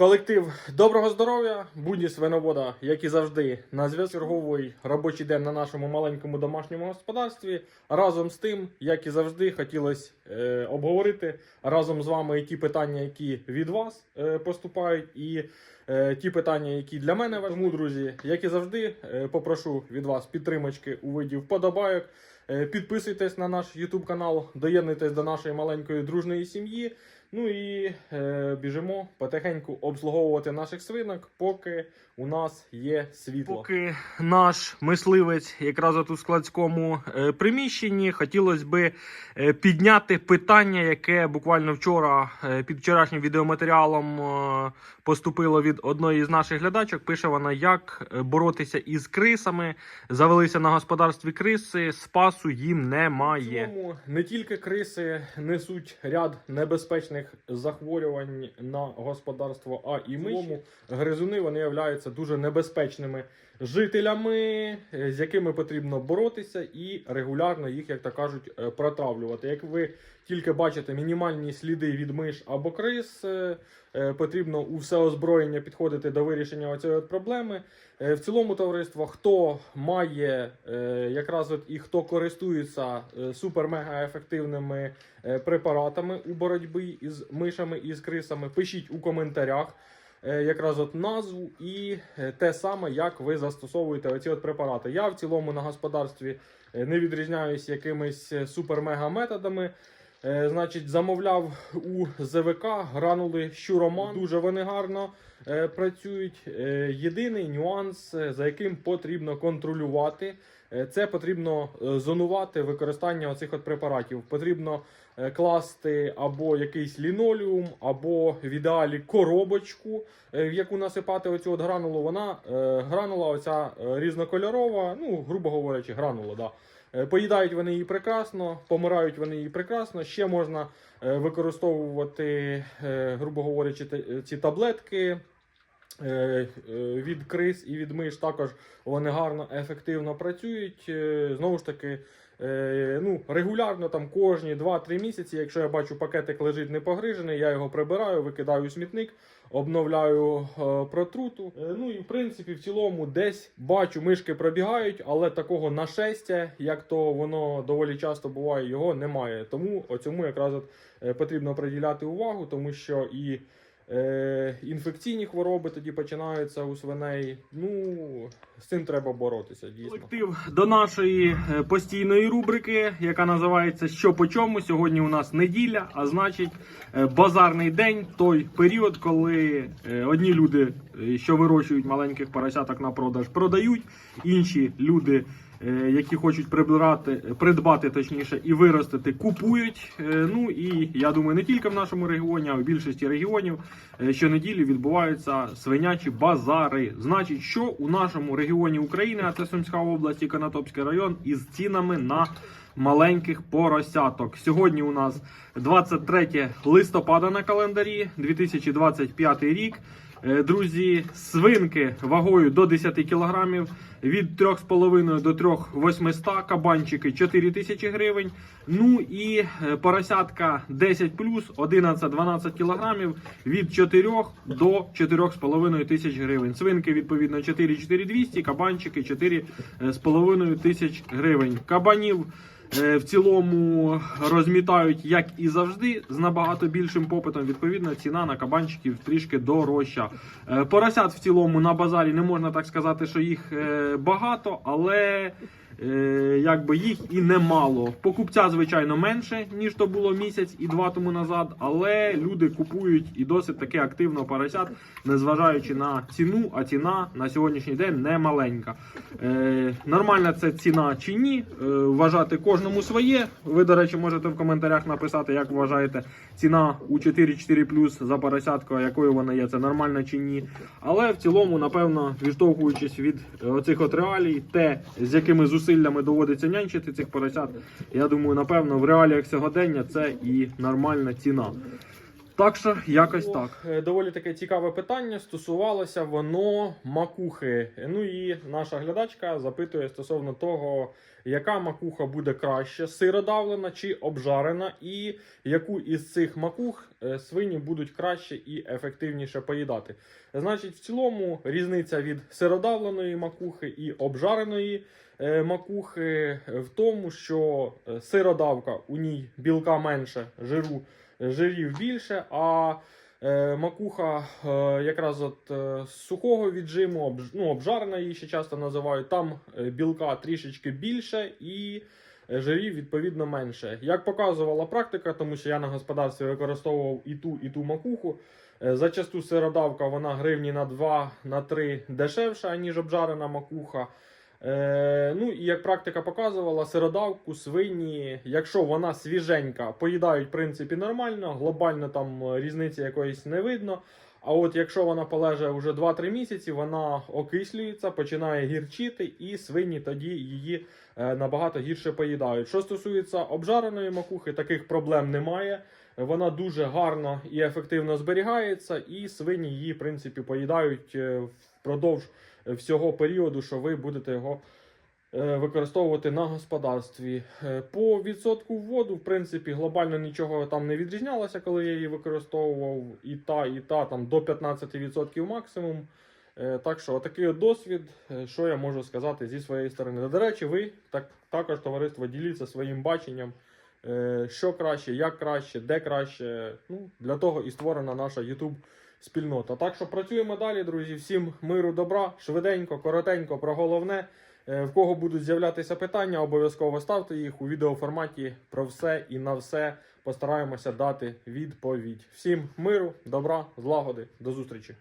Колектив доброго здоров'я, будні свиновода, як і завжди, на зв'язку черговий робочий день на нашому маленькому домашньому господарстві. Разом з тим, як і завжди, хотілося е, обговорити разом з вами і ті питання, які від вас е, поступають, і е, ті питання, які для мене важливі, друзі. Як і завжди, е, попрошу від вас підтримочки у виді вподобайок. Е, Підписуйтесь на наш YouTube канал, доєднуйтесь до нашої маленької дружної сім'ї. Ну і е, біжимо потихеньку обслуговувати наших свинок, поки у нас є світло. Поки наш мисливець якраз от у складському е, приміщенні, хотілося би е, підняти питання, яке буквально вчора е, під вчорашнім відеоматеріалом е, поступило від одної з наших глядачок. Пише вона, як е, боротися із крисами. Завелися на господарстві криси, спасу їм немає. В не тільки криси несуть ряд небезпечних захворювань на господарство, а і миші. Гризуни вони являються дуже небезпечними жителями, е, з якими потрібно боротися і регулярно їх, як то кажуть, е, протравлювати. Як ви тільки бачите мінімальні сліди від миш або крис, е, е, потрібно у все озброєння підходити до вирішення цієї проблеми. Е, В цілому товариство, хто має якраз от і хто користується супер-мега ефективними е, препаратами у боротьбі із мишами і з крисами, пишіть у коментарях якраз от назву і те саме, як ви застосовуєте оці от препарати. Я в цілому на господарстві не відрізняюсь якимись супер-мега методами. Е, Значить, замовляв у ЗВК гранули Щуроман. Дуже вони гарно працюють. Е, єдиний нюанс, е, за яким потрібно контролювати, е, це потрібно е, зонувати використання оцих от препаратів. Потрібно е, класти або якийсь лінолеум, або в ідеалі коробочку, е, в яку насипати оцю от гранулу. Вона е, гранула оця е, різнокольорова, ну, грубо говорячи, гранула. Да. Е, Поїдають вони її прекрасно, помирають вони її прекрасно. Ще можна е, використовувати, е, грубо говорячи, ці таблетки е, е, від крис і від миш. Також вони гарно, ефективно працюють. Е, Знову ж таки, е, ну, регулярно там кожні 2-3 місяці, якщо я бачу пакетик лежить не погрижений, я його прибираю, викидаю у смітник. Обновляю е, протруту. Е, ну і в принципі, в цілому, десь бачу, мишки пробігають, але такого нашестя, як то воно доволі часто буває, його немає. Тому оцьому якраз от, е, потрібно приділяти увагу, тому що і е, інфекційні хвороби тоді починаються у свиней. Ну з цим треба боротися. Дійсно. Колектив до нашої е, постійної рубрики, яка називається Що по чому. Сьогодні у нас неділя, а значить е, базарний день, той період, коли е, одні люди, що вирощують маленьких поросяток на продаж, продають, інші люди. Е, Які хочуть прибирати, придбати точніше і виростити, купують. Е, Ну і я думаю, не тільки в нашому регіоні, а в більшості регіонів е, щонеділі відбуваються свинячі базари. Значить, що у нашому регіоні України, а це Сумська область і Конотопський район, із цінами на маленьких поросяток. Сьогодні у нас 23 листопада на календарі, 2025 рік. Е, Друзі, свинки вагою до 10 кг, від 3,5 до 3,800, кабанчики 4 тисячі гривень. Ну і е, поросятка 10 плюс 11-12 кг від 4 до 4,5 тисяч гривень. Свинки відповідно 4 4200, кабанчики 4,5 тисяч гривень. Кабанів е, в цілому розмітають, як і завжди, з набагато більшим попитом. Відповідно, ціна на кабанчиків трішки дорожча. Е, Поросят в цілому на базарі не можна так сказати, що їх е, багато, але е, якби їх і немало. Покупця, звичайно, менше, ніж то було місяць і два тому назад, але люди купують і досить таки активно поросят, незважаючи на ціну, а ціна на сьогоднішній день не маленька. Е, нормальна це ціна чи ні? Е, вважати кожному своє. Ви, до речі, можете в коментарях написати, як вважаєте ціна у 4-4 плюс за поросятку, якою вона є, це нормальна чи ні. Але в цілому, напевно, відштовхуючись від е, оцих от реалій, те, з якими зусиллями доводиться нянчити цих поросят, я думаю, напевно, в реаліях сьогодення це і нормальна ціна. Так що якось так. Е, Доволі таке цікаве питання. Стосувалося воно макухи. Ну і наша глядачка запитує стосовно того, яка макуха буде краще, сиродавлена чи обжарена, і яку із цих макух е, свині будуть краще і ефективніше поїдати. Значить, в цілому різниця від сиродавленої макухи і обжареної е, макухи в тому, що сиродавка у ній білка менше, жиру жирів більше, а е, макуха е, якраз от е, з сухого віджиму, обж, ну, обжарена її ще часто називають. Там е, білка трішечки більше і е, жирів відповідно менше. Як показувала практика, тому що я на господарстві використовував і ту, і ту макуху. е, Зачасту сиродавка вона гривні на 2 на 3 дешевша, ніж обжарена макуха. Е, ну і як практика показувала, сиродавку свині, якщо вона свіженька, поїдають в принципі нормально, глобально там е, різниці якоїсь не видно. А от якщо вона полеже вже 2-3 місяці, вона окислюється, починає гірчити, і свині тоді її е, набагато гірше поїдають. Що стосується обжареної макухи, таких проблем немає. Вона дуже гарно і ефективно зберігається, і свині її, в принципі, поїдають е, впродовж всього періоду, що ви будете його е, використовувати на господарстві. Е, По відсотку воду, в принципі, глобально нічого там не відрізнялося, коли я її використовував. І та, і та там до 15% максимум. Е, Так що, отакий от досвід, що я можу сказати зі своєї сторони. До речі, ви так, також товариство діліться своїм баченням, що краще, як краще, де краще. Ну, для того і створена наша YouTube спільнота. Так що працюємо далі, друзі. Всім миру, добра, швиденько, коротенько, про головне. Е, В кого будуть з'являтися питання, обов'язково ставте їх у відеоформаті про все і на все. Постараємося дати відповідь. Всім миру, добра, злагоди, до зустрічі.